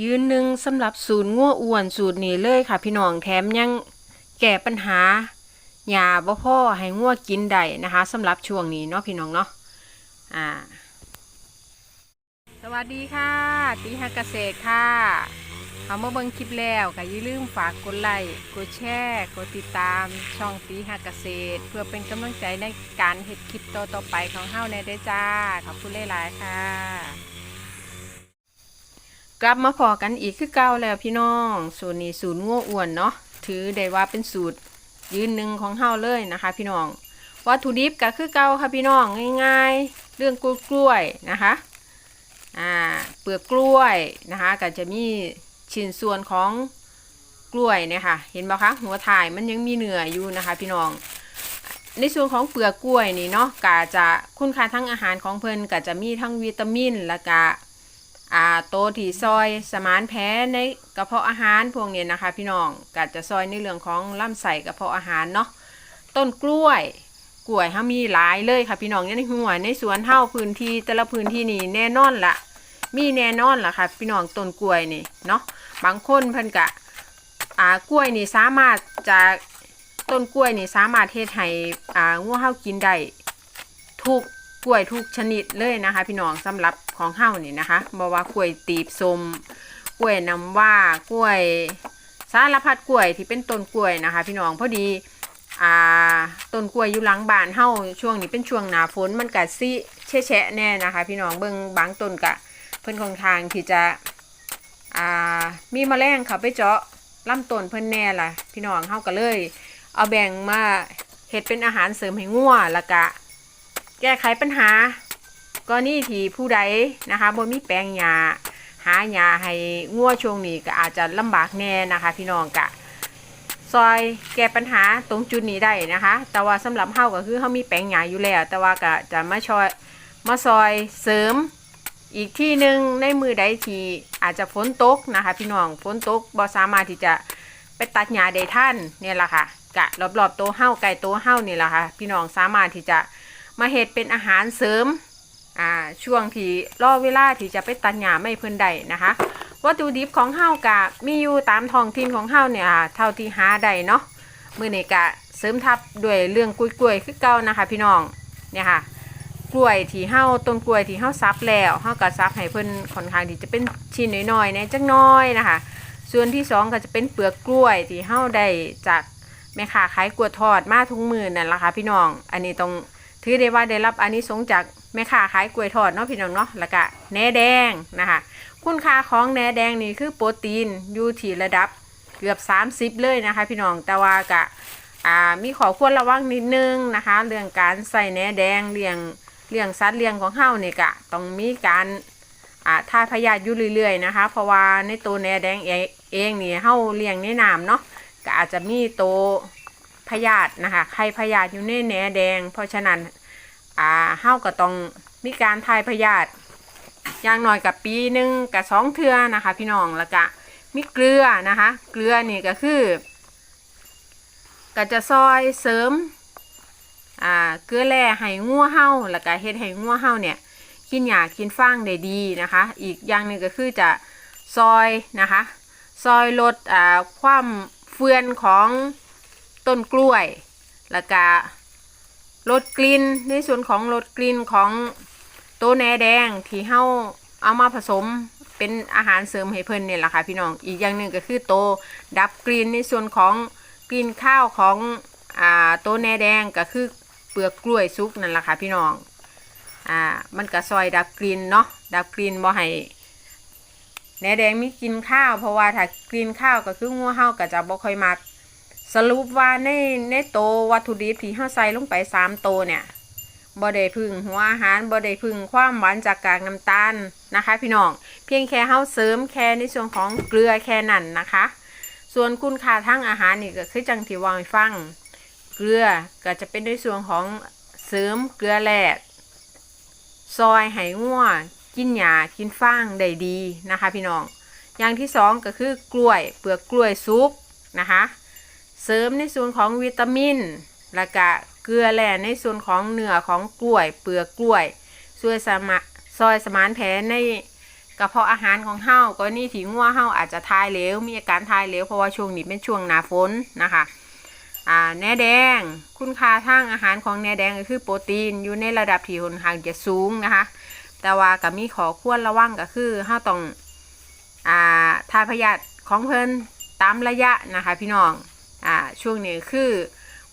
ยืนหนึ่งสำหรับศูนย์ง่วอ้วนสูตรนี้เลยค่ะ พี่น้องแถมยังแก้ปัญหาหยาบ่พ่อให้ง่วกินได้นะคะสำหรับช่วงนี้เนาะพี่น้องเนาะอ่า สวัสดีค่ะตีฮักเกษตรค่ะเอามาเบิ่งคลิปแล้วก็อย่าลืมฝากกดไลค์กดแชร์กดติดตามช่องตีฮักเกษตร เพื่อเป็นกำลังใจในการเฮ็ดคลิปต่อๆไปของเฮาในได้จ้าขอบคุณหลายๆค่ะ กลับมาพอกันอีกคือเก่าแล้วพี่น้องสูตรนี้สูตรง่วอ้วนเนาะถือได้ว่าเป็นสูตรยืนหนึ่งของเฮาเลยนะคะ พี่น้องวัตถุดิบก็คือเก่าค่ะพี่น้องง่าย ๆ เรื่องกล้วยนะคะอ่าเปลือกกล้วยนะคะ ก็จะมีชิ้นส่วนของกล้วยเนี่ยค่ะ เห็นไหมคะหัวถ่ายมันยังมีเนื้ออยู่นะคะ พี่น้อง ในส่วนของเปลือกกล้วยนี่เนาะก็จะคุณค่าทั้งอาหารของเพลินก็จะมีทั้งวิตามินและก็ อ่าโตที่ซอยสมานแพ้ในกระเพาะอาหารพวกนี้นะคะ พี่น้องก็จะซอยในเรื่องของลำไส้กระเพาะอาหารเนาะต้นกล้วยกล้วยเฮามีหลายเลยค่ะ พี่น้องในหัวในสวนเฮาพื้นที่แต่ละพื้นที่นี่แน่นอนละมีแน่นอนล่ะค่ะ พี่น้องต้นกล้วยนี่เนาะบางคนเพิ่นกะอ่ากล้วยนี่สามารถจะต้นกล้วยนี่สามารถเฮ็ดให้อ่างัวเฮากินได้ทุกกล้วยทุกชนิดเลยนะคะ พี่น้องสำหรับ ของเฮานี่นะคะบอกว่ากล้วยตีบสมกล้วยน้ำว่ากล้วยสารพัดกล้วยที่เป็นต้นกล้วยนะคะ พี่น้องพอดีอ่าต้นกล้วยอยู่หลังบ้านเฮาช่วงนี้เป็นช่วงหนาฝนมันกัดซิแฉะแน่นะคะ พี่น้องเบิ่งบางต้นกะเพิ่อนค่อนข้างที่จะอ่ามีแมลงเขาไปเจาะลำต้นเพิ่อนแน่ล่ะ พี่น้องเฮาก็เลย เอาแบ่งมาเฮ็ดเป็นอาหารเสริมให้งัวแล้วก็แก้ไขปัญหา กรณีที่ผู้ใดนะคะบ่มีแปลงยาหายาให้งัวช่วงนี้ก็อาจจะลำบากแน่นะคะ พี่น้องกะซอยแก้ปัญหาตรงจุดนี้ได้นะคะ แต่ว่าสำหรับเฮาก็คือเฮามีแปลงยาอยู่แล้ว แต่ว่าก็จะมาช่วยมาซอยเสริมอีกที่หนึ่งในมือใดที่อาจจะฝนตกนะคะ พี่น้องฝนตกบ่สามารถที่จะไปตัดหญ้าได้ทันเนี่ยแหละค่ะกะรอบๆโตเฮาไก่โตเฮานี่แหละค่ะ พี่น้องสามารถที่จะมาเฮ็ดเป็นอาหารเสริม อ่าช่วงที่รอเวลาที่จะไปตัดหญ้าไม่เพิ่นได้นะคะ วัตถุดิบของเฮากะมีอยู่ตามท้องถิ่นของเฮาเนี่ยเท่าที่หาได้เนาะมื้อนี้กะเสริมทับด้วยเรื่องกล้วยๆคือเก่านะคะ พี่น้องเนี่ยค่ะกล้วยที่เฮาต้นกล้วยที่เฮาซับแล้วเฮาก็ซับให้เพิ่นค่อนข้างที่จะเป็นชิ้นน้อยๆแหน่จักน้อยนะคะ ส่วนที่สองก็จะเป็นเปลือกกล้วยที่เฮาได้จากแม่ค้าขายกล้วยทอดมาทุกมื้อนั่นล่ะค่ะพี่น้อง อันนี้ต้องถือได้ว่าได้รับอานิสงส์จาก แม่ค้าขายกล้วยทอดเนาะพี่น้องเนาะแล้วก็แหนแดงนะคะ คุณค่าของแหนแดงนี่คือโปรตีนอยู่ที่ระดับเกือบ 30 เลยนะคะ พี่น้องแต่ว่ากะอ่ามีขอควรระวังนิดนึงนะคะ เรื่องการใส่แหนแดงเลี้ยงเลี้ยงสัตว์เลี้ยงของเฮาเนี่ยกะต้องมีการอ่าทาพยาธิอยู่เรื่อยๆนะคะ เพราะว่าในตัวแหนแดงเองเองนี่เฮาเลี้ยงในน้ำเนาะก็อาจจะมีตัวพยาธินะคะไข่พยาธิอยู่ในแหนแดง เพราะฉะนั้น อ่าเฮาก็ต้องมีการทายพยาธิอย่างน้อยกับปีหนึ่งกับสองเทือนะคะ พี่น้องแล้วก็มีเกลือนะคะ เกลือนี่ก็คือ ก็จะซอยเสริมอ่าเกลือแร่ให้งัวเฮาแล้วก็เฮ็ดให้งัวเฮาเนี่ยกินหญ้ากินฟางได้ดีนะคะ อีกอย่างหนึ่งก็คือจะซอยนะคะ ซอยลดอ่าความเฟื่อนของต้นกล้วย แล้วก็ ลดกลิ่นในส่วนของลดกลิ่นของตัวแหนแดงที่เฮาเอามาผสมเป็นอาหารเสริมให้เพิ่นเนี่ยแหละค่ะพี่น้อง อีกอย่างหนึ่งก็คือโตดับกลิ่นในส่วนของกลิ่นข้าวของอ่าตัวแหนแดงก็คือเปลือกกล้วยสุกนั่นแหละค่ะพี่น้องอ่ามันก็ซอยดับกลิ่นเนาะดับกลิ่นบ่ให้แหนแดงมีกลินข้าว เพราะว่าถ้ากลินข้าวก็คืองัวเฮาก็จะบ่ค่อยมัก สรุปว่าในในโตวัตถุดิบที่เฮาใส่ลงไปสามโตเนี่ยบ่ได้พึ่งหัวอาหารบ่ได้พึ่งความหวานจากกากน้ำตาลนะคะ พี่น้องเพียงแค่เฮาเสริมแค่ในส่วนของเกลือแค่นั้นนะคะ ส่วนคุณค่าทางอาหารนี่ก็คือจังที่วางฟัง เกลือก็จะเป็นในส่วนของเสริมเกลือแร่ซอยไหงัวกินหญ้ากินฟางได้ดีนะคะ พี่น้องอย่างที่สองก็คือกล้วยเปลือกกล้วยสุกนะคะ เสริมในส่วนของวิตามิน และก็เกลือแร่ในส่วนของเนื้อของกล้วย เปลือกกล้วยช่วยสมาซอยสมานแผลในกระเพาะอาหารของเฮากรณีที่งัวเฮาอาจจะทายเหลวมีอาการทายเหลวเพราะว่าช่วงนี้เป็นช่วงหนาฝนนะคะอ่าแหนแดง คุณค่าทางอาหารของแหนแดงก็คือโปรตีนอยู่ในระดับที่ค่อนข้างจะสูงนะคะ แต่ว่าก็มีขอควรระวังก็คือเฮาต้องอ่าทาพยาธิของเพิ่นตามระยะนะคะพี่น้อง อ่าช่วงนี้คือ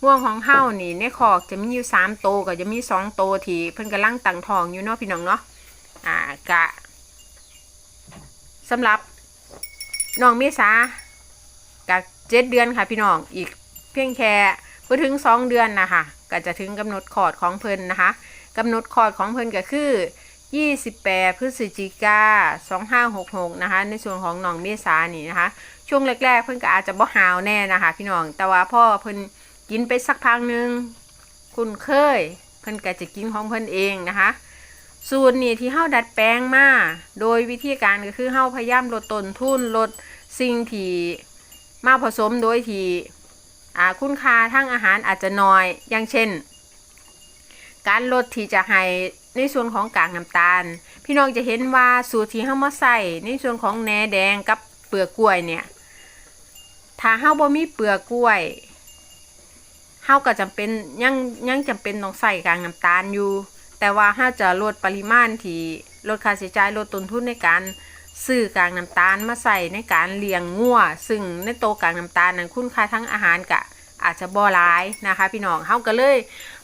ง่วงของเฮานี่ในคอกจะมีอยู่3โตก็จะมี2โตที่เพิ่นกำลังตั้งทองอยู่เนาะพี่น้องเนาะอ่ากะสำหรับน้องเมษากะเจ็ดเดือนค่ะพี่น้องอีกเพียงแค่บ่ถึง2เดือนนะคะก็จะถึงกำหนดคอดของเพิ่นนะคะกำหนดคอดของเพิ่นก็คือ28 พฤศจิกา2566นะคะในส่วนของน้องเมษานี่นะคะ ช่วงแรกๆ เพิ่นก็อาจจะบ่หาวแน่นะคะ พี่น้อง แต่ว่าพ่อเพิ่นกินไปสักพักหนึงคุณเคย เพิ่นก็จะกินของเพิ่นเองนะคะ สูตรนี่ที่เฮาดัดแปลงมา โดยวิธีการก็คือเฮาพยายามลดต้นทุนลดสิ่งที่มาผสมโดยที่อ่าคุณค่าทางอาหารอาจจะน้อย อย่างเช่น การลดที่จะให้ในส่วนของกากน้ำตาล พี่น้องจะเห็นว่าสูตรที่เฮามาใส่ในส่วนของแหนแดงกับเปลือกกล้วยเนี่ย ถ้าเฮาบ่มีเปลือกกล้วยเฮาก็จำเป็นยังยังจำเป็นต้องใส่กากน้ำตาลอยู่ แต่ว่าเฮาจะลดปริมาณที่ลดค่าใช้จ่ายลดต้นทุนในการซื้อกากน้ำตาลมาใส่ในการเลี้ยงงัวซึ่งในโตวกากน้ำตาลนั้นคุณค่าทั้งอาหารกะอาจจะบ่หลายนะคะ พี่น้องเฮาก็เลย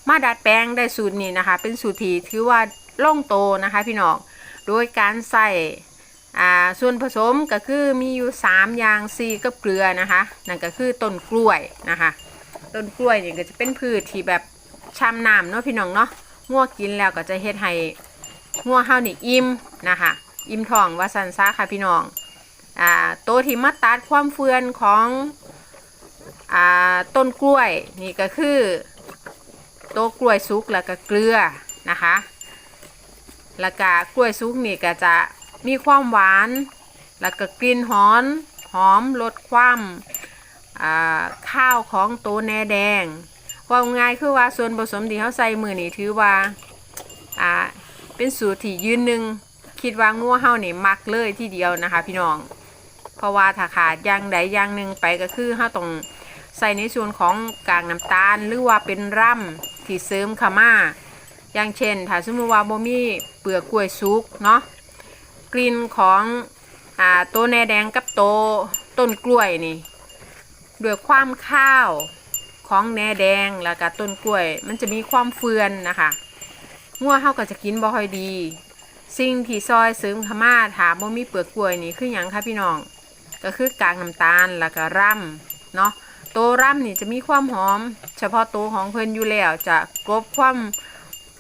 มาดัดแปลงได้สูตรนี้นะคะ เป็นสูตรที่ถือว่าล่องโตนะคะ พี่น้องโดยการใส่ อ่าส่วนผสมก็คือมีอยู่ 3 อย่าง4กับเกลือนะคะนั่นก็คือต้นกล้วยนะคะต้นกล้วยเนี่ยก็จะเป็นพืชที่แบบช้ำน้ำเนาะพี่น้องเนาะงัวกินแล้วก็จะเฮ็ดให้งัวเฮานี่อิ่มนะคะอิ่มท้องว่าสันซาค่ะพี่น้องอ่าโตวที่มาตัดความเฟือนของอ่าต้นกล้วยนี่ก็คือต๊ะกล้วยซุกแล้วก็เกลือนะคะแล้วก็กล้วยซุกนี่ก็จะ มีความหวาน แล้วก็กลิ่นหอมหอมลดความข้าวของโตแหนแดงว่าง่ายคือว่าส่วนผสมที่เขาใส่มือนี่ถือว่าอ่าเป็นสูตรที่ยืนหนึ่งคิดว่างัวเฮานี่มักเลยที่เดียวนะคะ พี่น้อง เพราะว่าถ้าขาดอย่างใดอย่างหนึ่งไปก็คือเฮาต้องใส่ในส่วนของกากน้ำตาล หรือว่าเป็นร่ำที่เสริมขามาอย่างเช่น ถ้าสมมติว่าบ่มีเปลือกกล้วยสุกเนาะ ลิ่นของอ่าตัวแหนแดงกับโตวต้นกล้วยนี่ด้วยความข้าวของแหนแดงแล้วก็ต้นกล้วย มันจะมีความเฟือนนะคะงัวเฮาก็จะกินบ่ค่อยดี สิ่งที่ซอยเสริมขามาถามบ่มีเปลือกกล้วยนี่คือหยังคะพี่น้อง ก็คือกากน้ำตาลแล้วก็ร่ำเนาะโตวร่ำนี่จะมีความหอม เฉพาะตัวของเพิ่นอยู่แล้วจะกลบความ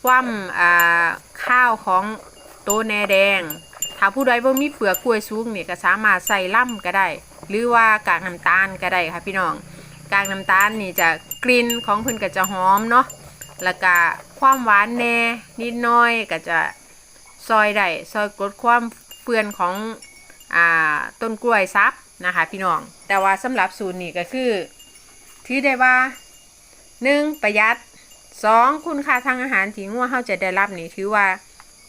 ความอ่าข้าวของโตวแหนแดง ถ้าผู้ใดบ่มีเปลือกกล้วยสูงนี่ยก็สามารถใส่ล่ำก็ได้ หรือว่ากากน้ำตาลก็ได้ค่ะพี่น้อง กากน้ำตาลนี่จะกลิ่นของเพิ่นก็จะหอมเนาะแล้วก็ความหวานแน่นิดน้อยก็จะซอยได้ซอยกดความเฟื่อนของอ่าต้นกล้วยซับนะคะพี่น้อง แต่ว่าสำหรับสูตรนี้ก็คือถือได้ว่าหนึ่งประหยัดสองคุณค่าทางอาหารที่งัวเฮาจะได้รับนี่ถือว่า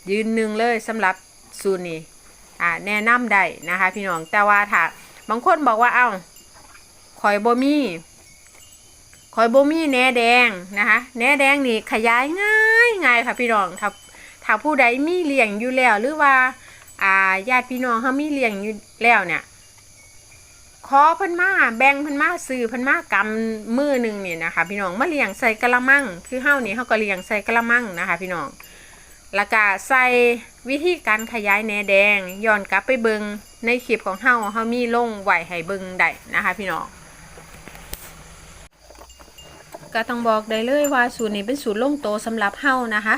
ยืนหนึ่งเลยสำหรับ สูตรนี้อ่าแนะนำได้นะคะ พี่น้องแต่ว่าถ้าบางคนบอกว่าเอ้าข่อยบ่มีข่อยบ่มีแหนแดงนะคะแหนแดงนี่ขยายง่ายง่ายค่ะพี่น้องถ้าถ้าผู้ใดมีเลี้ยงอยู่แล้ว หรือว่าอ่าญาติพี่น้องเขามีเลี้ยงอยู่แล้วเนี่ยขอเพิ่นมาแบ่งเพิ่นมาซื้อเพิ่นมากำมือหนึ่งเนี่ยนะคะ พี่น้องมาเลี้ยงใส่กะละมัง คือเฮานี่เฮาก็เลี้ยงใส่กะละมังนะคะ พี่น้อง แล้วก็ใส่วิธีการขยายแหนแดงย้อนกลับไปเบิงในคลิปของเฮาเฮามีลงไหวให้เบิงได้นะคะพี่น้องก็ต้องบอกได้เลยว่าสูตรนี้เป็นสูตรลงโตสำหรับเฮานะคะ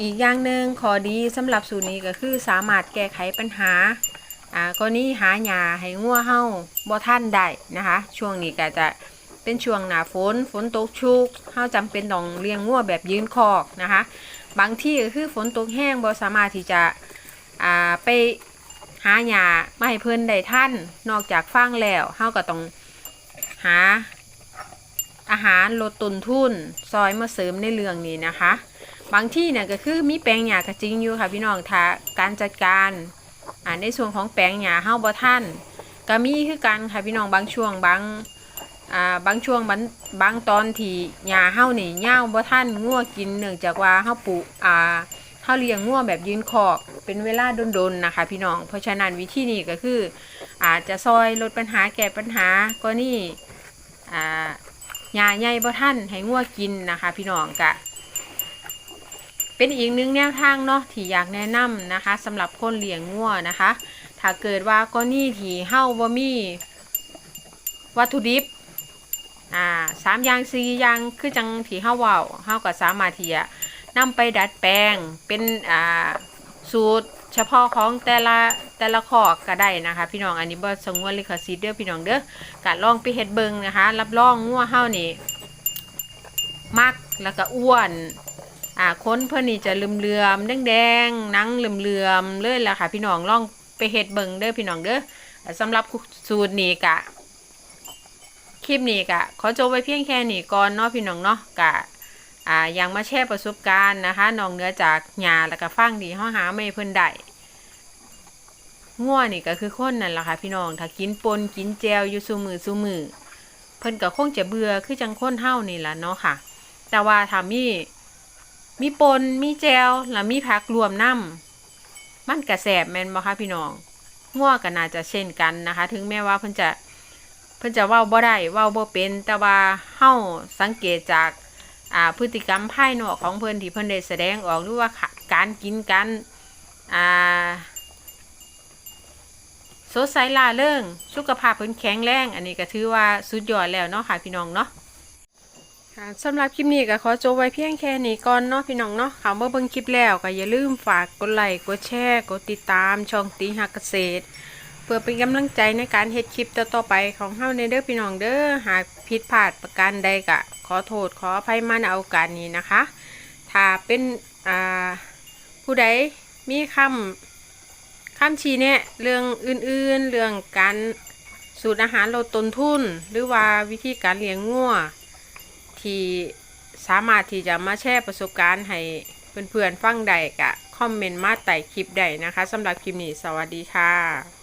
อีกอย่างหนึ่งขอดีสำหรับสูตรนี้ก็คือสามารถแก้ไขปัญหาอ่าก็นี้หาหญ้าให้งัวเฮาบ่ทันได้นะคะ ช่วงนี้ก็จะเป็นช่วงหนาฝนฝนตกชุกเฮาจำเป็นต้องเลี้ยงงัวแบบยืนคอกนะคะ บางที่ก็คือฝนตกแห้งบ่สามารถที่จะอ่าไปหาหญ้ามาให้เพิ่นได้ทันนอกจากฟางแล้วเฮาก็ต้องหาอาหารลดต้นทุนซอยมาเสริมในเรื่องนี้นะคะ บางที่เนี่ยก็คือมีแปลงหญ้ากระจริงอยู่ค่ะพี่น้องถ้าการจัดการอ่าในส่วนของแปลงหญ้าเฮาบ่ทันก็มีคือกันค่ะพี่น้องบางช่วงบาง อ่าบางช่วงบางบางตอนที่หญ้าเฮานี่ยาวบ่ทันงัวกินเนื่องจากว่าเฮาปลูกอ่าเฮาเลี้ยงงัวแบบยืนคอกเป็นเวลาโดนๆนะคะ พี่น้อง เพราะฉะนั้นวิธีนี้ก็คือ อาจจะซอยลดปัญหาแก้ปัญหาก็นี่อ่าหญ้าใหญ่บ่ทันให้งัวกินนะคะ พี่น้องกะเป็นอีกหนึ่งแนวทางเนาะที่อยากแนะนำนะคะสำหรับคนเลี้ยงงัวนะคะ ถ้าเกิดว่าก็นี่ที่เฮาบ่มีวัตถุดิบ อ่าสามอย่างสี่อย่างคือจังที่เฮาเว้าเฮาก็สามารถที่จะนำไปดัดแปลงเป็นอ่าสูตรเฉพาะของแต่ละแต่ละข้อก็ได้นะคะ พี่น้องอันนี้บ่สงวนลิขสิทธิ์เด้อพี่น้องเด้อกะลองไปเฮ็ดเบิ่งนะคะ รับรองงัวเฮานี่มักแล้วก็อ้วนอ่าคนเพื่อนนี่จะลืมเลื่อมๆแดงๆหนังลืมเลื่อมๆเลยล่ะค่ะ พี่น้องลองไปเฮ็ดเบิ่งเด้อพี่น้องเด้ออ่าสำหรับสูตรนี้กะ คลิปนี้กะขอจบไว้เพียงแค่นี้ก่อนเนาะพี่น้องเนาะกะอ่ายังมาแชร์ประสบการณ์นะคะนอกเนื้อจากหญ้าแล้วก็ฟังดีเฮาหาไม่เพิ่นได้ง่วนี่ก็คือคนนั่นแหละค่ะ พี่น้องถ้ากินปนกินแจวอยู่ซุมือซุมือเพิ่นก็คงจะเบื่อคือจังคนเฮานี่ละเนาะค่ะ แต่ว่าถ้ามีมีปนมีแจวแล้วมีผักรวมน้ำมันกระแสบแมนบ่คะพี่น้องง่วก็น่าจะเช่นกันนะคะ ถึงแม้ว่าเพิ่นจะ เพิ่นจะเว้าบ่ได้เว้าบ่เป็นแต่ว่าเฮาสังเกตจากอ่าพฤติกรรมภายนอกของเพิ่นที่เพิ่นได้แสดงออกหรือว่าการกินกันอ่าสดใสล่าเริงสุขภาพเพิ่นแข็งแรง อันนี้ก็ถือว่าสุดยอดแล้วเนาะค่ะพี่น้องเนาะค่ะสำหรับคลิปนี้ก็ขอจบไว้เพียงแค่นี้ก่อนเนาะพี่น้องเนาะค่ะเมื่อเบิ่งคลิปแล้วก็อย่าลืมฝากกดไลค์กดแชร์กดติดตามช่องตีหักเกษตร เพื่อเป็นกำลังใจในการเฮ็ดคลิปต่อๆไปของเฮาในเด้อพี่น้องเด้อหากผิดพลาดประการใดก็ขอโทษขออภัยมาในโอกาสนี้นะคะ ถ้าเป็นอ่าผู้ใดมีคำคำชี้แนะเรื่องอื่นๆ เรื่องการสูตรอาหารลดต้นทุน หรือว่าวิธีการเลี้ยงงัวที่สามารถที่จะมาแชร์ประสบการณ์ให้เพื่อนๆฟังได้กะ คอมเมนต์มาใต้คลิปได้นะคะสำหรับคลิปนี้สวัสดีค่ะ